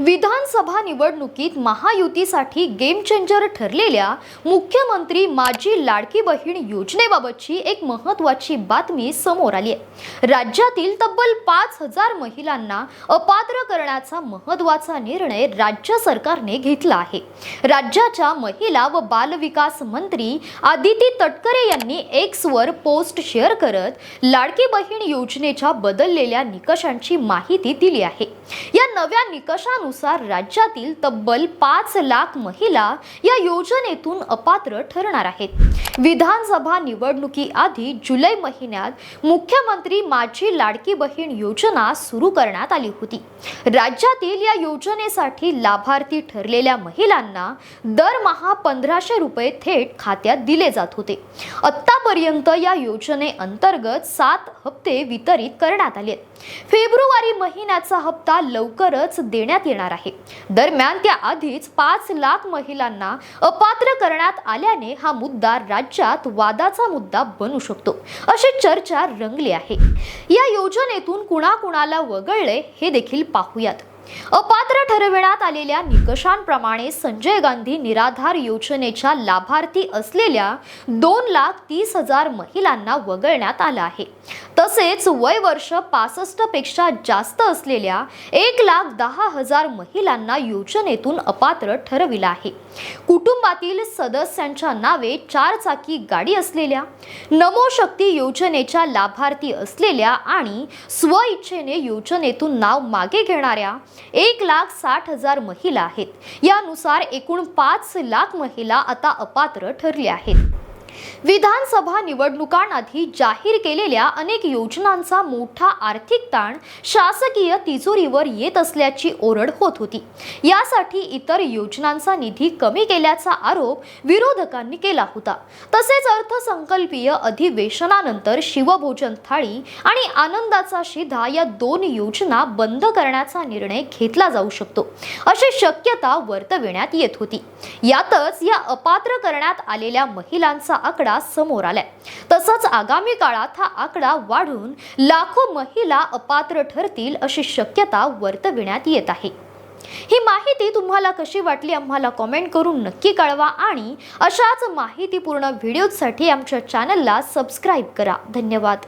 विधानसभा निवडणुकीत महायुतीसाठी game changer ठरलेल्या मुख्यमंत्री माझी लाडकी बहीण योजनेबाबतची एक महत्वाची बातमी समोर आली आहे. राज्यातील तब्बल पाच हजार महिलांना अपात्र करण्याचा महत्त्वाचा निर्णय राज्य सरकारने घेतला आहे. राज्याच्या महिला व बालविकास मंत्री आदिती तटकरे यांनी एक्सवर पोस्ट शेअर करत लाडकी बहीण योजनेच्या बदललेल्या निकषांची माहिती दिली आहे. या नव्या निकषानुसार राज्यातील तब्बल पाच लाख महिला या योजनेतून अपात्र ठरणार आहेत. विधानसभा निवडणुकीआधी जुलै महिन्यात मुख्यमंत्री माझी लाडकी बहीण योजना सुरू करण्यात आली होती. राज्यातील या योजनेसाठी लाभार्थी ठरलेल्या महिलांना दरमहा पंधराशे रुपये थेट खात्यात दिले जात होते. आत्तापर्यंत या योजनेअंतर्गत सात हप्ते वितरित करण्यात आले फेब्रुवारी महिन्याचा हप्ता लवकरच देण्यात येणार आहे. दरम्यान त्याआधीच पाच लाख महिलांना अपात्र करण्यात आल्याने हा मुद्दा राज्यात वादाचा मुद्दा बनू शकतो. अशी चर्चा रंगली आहे. या योजनेतून कुणाकुणाला वगळले हे देखील पाहूयात. अपात्र ठरविण्यात आलेल्या निकषांप्रमाणे संजय गांधी निराधार योजनेच्या लाभार्थी असलेल्या दोन लाख तीस हजार महिलांना वगळण्यात आलं आहे. तसेच वय वर्ष पासष्टपेक्षा जास्त असलेल्या एक लाख दहा हजार महिलांना योजनेतून अपात्र ठरविलं आहे. कुटुंबातील सदस्यांच्या नावे चार चाकी गाडी असलेल्या नमो शक्ती योजनेच्या लाभार्थी असलेल्या आणि स्वइच्छेने योजनेतून नाव मागे घेणाऱ्या एक लाख साठ हजार महिला आहेत. यानुसार एकूण पाच लाख महिला आता अपात्र ठरल्या आहेत. विधानसभा निवडणुकांआधी जाहीर केलेल्या अनेक योजनांचा मोठा आर्थिक ताण शासकीय तिजोरीवर येत असल्याची ओरड होत होती. यासाठी इतर योजनांचा निधी कमी केल्याचा आरोप विरोधकांनी केला होता. तसेच अर्थसंकल्पीय अधिवेशनानंतर शिवभोजन थाळी आणि आनंदाचा शिधा या दोन योजना बंद करण्याचा निर्णय घेतला जाऊ शकतो अशी शक्यता वर्तविण्यात येत होती. यातच या अपात्र करण्यात आलेल्या महिलांचा आकडा समोर आलाय. तसंच आगामी काळात हा आकडा वाढून लाखो महिला अपात्र ठरतील अशी शक्यता वर्तविण्यात येत आहे. ही माहिती तुम्हाला कशी वाटली आम्हाला कॉमेंट करून नक्की कळवा आणि अशाच माहितीपूर्ण व्हिडिओसाठी आमच्या चॅनलला सबस्क्राईब करा. धन्यवाद.